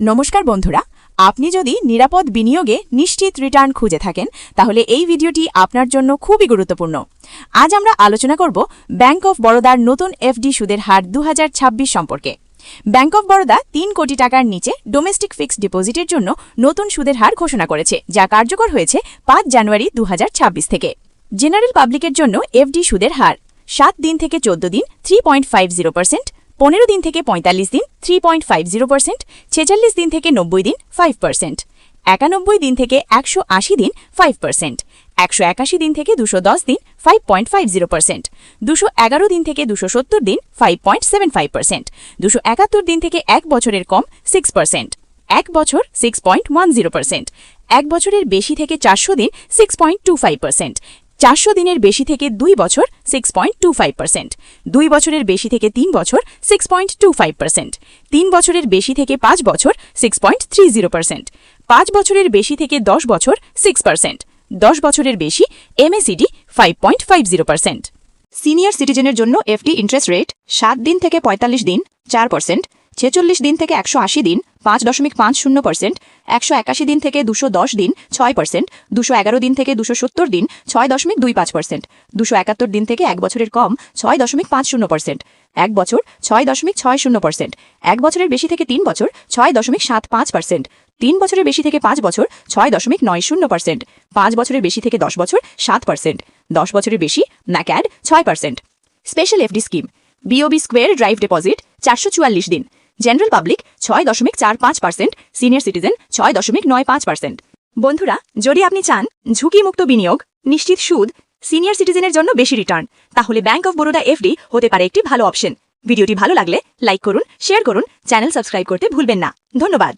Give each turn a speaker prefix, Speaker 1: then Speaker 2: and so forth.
Speaker 1: নমস্কার বন্ধুরা, আপনি যদি নিরাপদ বিনিয়োগে নিশ্চিত রিটার্ন খুঁজে থাকেন, তাহলে এই ভিডিওটি আপনার জন্য খুবই গুরুত্বপূর্ণ। আজ আমরা আলোচনা করব ব্যাংক অফ বরোদার নতুন এফডি সুদের হার দু হাজার ছাব্বিশ সম্পর্কে। ব্যাংক অফ বরোদা তিন কোটি টাকার নিচে ডোমেস্টিক ফিক্সড ডিপোজিটের জন্য নতুন সুদের হার ঘোষণা করেছে, যা কার্যকর হয়েছে পাঁচ জানুয়ারি দু হাজার ছাব্বিশ থেকে। জেনারেল পাবলিকের জন্য এফডি সুদের হার সাত দিন থেকে চোদ্দ দিন three point five zero percent পনেরো দিন থেকে পঁয়তাল্লিশ দিন three point five zero percent ছেচল্লিশ দিন থেকে নব্বই দিন ফাইভ পার্সেন্ট একানব্বই দিন থেকে একশো আশি দিন ফাইভ পার্সেন্ট একশো একাশি দিন থেকে দুশো দশ দিন five point five zero percent দুশো এগারো দিন থেকে দুশো সত্তর দিন five point seven five percent দুশো একাত্তর দিন থেকে এক বছরের কম সিক্স পার্সেন্ট এক বছর six point one zero percent এক বছরের বেশি থেকে চারশো দিন six point two five percent চারশো দিনের বেশি থেকে দুই বছর six point two five percent দুই বছরের বেশি থেকে তিন বছর six point two five percent তিন বছরের বেশি থেকে পাঁচ বছর six point three zero percent পাঁচ বছরের বেশি থেকে দশ বছর সিক্স পার্সেন্ট দশ বছরের বেশি MACD five point five zero percent
Speaker 2: senior সিটিজেনের জন্য এফডি ইন্টারেস্ট রেট সাত দিন থেকে পঁয়তাল্লিশ দিন চার পার্সেন্ট ছেচল্লিশ দিন থেকে একশো আশি দিন, পাঁচ দশমিক পাঁচ শূন্য পার্সেন্ট, একশো একাশি দিন থেকে দুশো দশ দিন, ছয় পার্সেন্ট, দুশো এগারো দিন থেকে দুশো সত্তর দিন, ছয় দশমিক দুই পাঁচ পার্সেন্ট, দুশো একাত্তর দিন থেকে এক বছরের কম, ছয় দশমিক পাঁচ শূন্য পার্সেন্ট, এক বছর ছয় দশমিক ছয় শূন্য পার্সেন্ট, এক বছরের বেশি থেকে তিন বছর ছয় দশমিক সাত পাঁচ পার্সেন্ট, তিন বছরের বেশি থেকে পাঁচ বছর ছয় দশমিক নয় শূন্য পার্সেন্ট, পাঁচ বছরের বেশি থেকে দশ বছর সাত পার্সেন্ট, দশ বছরের বেশি ন্যাক্যাড ছয় percent. Special FD scheme BOB square drive deposit চারশো চুয়াল্লিশ দিন জেনারেল পাবলিক ছয় দশমিক চার পাঁচ পার্সেন্ট সিনিয়র সিটিজেন ছয় দশমিক নয় পাঁচ পার্সেন্ট বন্ধুরা, যদি আপনি চান ঝুঁকিমুক্ত বিনিয়োগ, নিশ্চিত সুদ সিনিয়র সিটিজেনের জন্য বেশি রিটার্ন তাহলে ব্যাঙ্ক অফ বরোদা এফডি হতে পারে একটি ভালো অপশন ভিডিওটি ভালো লাগলে লাইক করুন শেয়ার করুন চ্যানেল সাবস্ক্রাইব করতে ভুলবেন না। ধন্যবাদ।